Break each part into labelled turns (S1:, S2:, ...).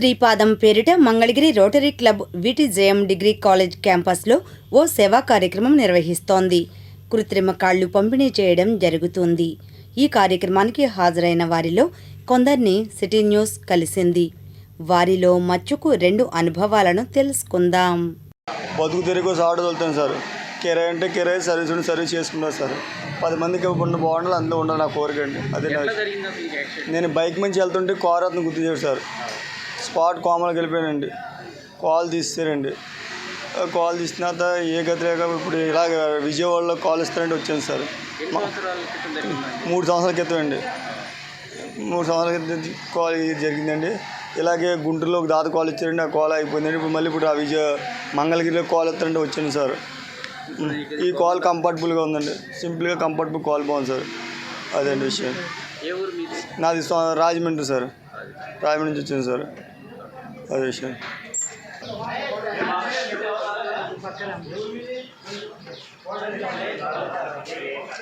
S1: శ్రీపాదం పేరిట Mangalagiri rotary club VTJM degree college క్యాంపస్లో ఓ సేవా కార్యక్రమం నిర్వహిస్తోంది. కృత్రిమ కాళ్ళు పంపిణీ చేయడం జరుగుతుంది. ఈ కార్యక్రమానికి హాజరైన వారిలో కొందరిని సిటీ న్యూస్ కలిసింది. వారిలో మచ్చుకు రెండు అనుభవాలను తెలుసుకుందాం.
S2: బతుకు తిరిగి ఆటో వెళ్తాను సార్. కిరాయి అంటే కిరాయి సర్వీస్ ఉంటే సర్వీస్ చేసుకుంటాను సార్. పది మందికి ఉండి బాగుండాలి అందులో ఉండాలి నా కోరిక అండి. అదే నేను బైక్ నుంచి వెళ్తుంటే కార్ అతను గుర్తు చేశాడు సార్. స్పాట్ కోమలకి వెళ్ళిపోయానండి. కాల్ తీస్తారండి కాల్ తీసిన తర్వాత ఏ గతి లేక ఇప్పుడు ఇలాగ విజయవాడలో కాల్ ఇస్తారంటే వచ్చాను సార్. మూడు సంవత్సరాల క్రితం అండి. మూడు సంవత్సరాల క్రితం కాల్ జరిగిందండి. ఇలాగే గుంటూరులో ఒక దాత కాల్ ఇచ్చారండి. ఆ కాల్ అయిపోయిందండి. ఇప్పుడు మళ్ళీ ఇప్పుడు ఆ విజయ మంగళగిరిలో కాల్ ఇస్తారంటే వచ్చాను సార్. ఈ కాల్ కంఫర్టబుల్గా ఉందండి. సింపుల్గా కంఫర్టబుల్ కాల్ బాగుంది సార్. అదండి విషయం. నాది రాజమండ్రి సార్. రాజమండ్రి నుంచి వచ్చాను సార్.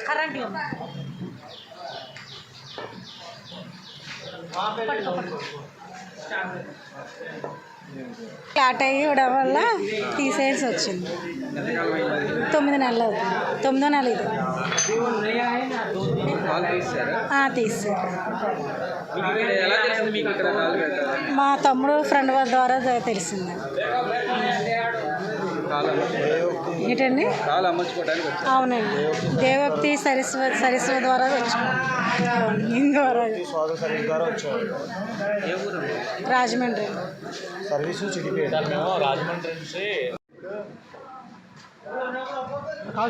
S3: కరెంట్. పట్టుకో, పట్టుకో. ఫ్లాట్ అయ్యడం వల్ల తీసేయాల్సి వచ్చింది. తొమ్మిది నెలలు అవుతుంది. తొమ్మిదో నెల ఇది.
S4: కాల్
S3: మా తమ్ముడు ఫ్రెండ్ వారి ద్వారా తెలిసింది. ఏంటండి?
S4: కాల్ అమర్చుకోవడానికి వచ్చారు.
S3: అవునండి. దేవప్తి సరస్వ సరస్వ ద్వారా
S4: ఊరు?
S3: రాజమండ్రి.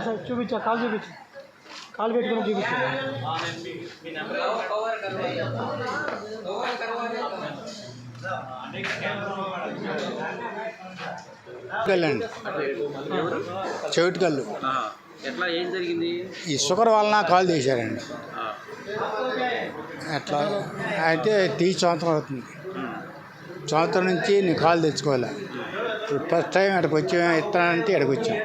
S5: సార్ చూపించా కాల్ చూపించు. కాలు పెట్టుకుని చూపించు
S6: కల్లండి చెవిటికల్లు.
S4: ఎట్లా ఏం జరిగింది
S6: ఈ షుగర్ వలన కాల్ తీశారండి. ఎట్లా అయితే తీ సంవత్సరం అవుతుంది సంవత్సరం నుంచి నేను కాల్ తెచ్చుకోవాలి? ఫస్ట్ టైం ఇక్కడికి వచ్చి ఇస్తానంటే ఇక్కడికి వచ్చాం.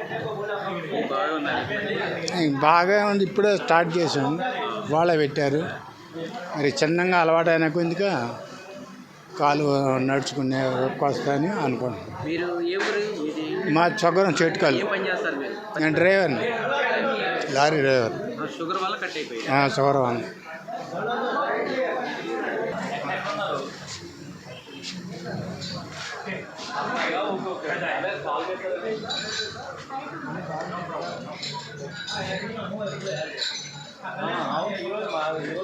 S4: బాగా
S6: ఉంది ఇప్పుడే స్టార్ట్ చేసాం. వాళ్ళే పెట్టారు. మరి చిన్నగా అలవాటు అయిన కొద్దిగా కాలు నడుచుకునే వస్తుందని అనుకుంటున్నాను మా చొగ్గరం
S4: మీరు?
S6: నేను డ్రైవర్ని. Lorry driver.
S4: షుగర్ వల్ల.
S6: 嗯好的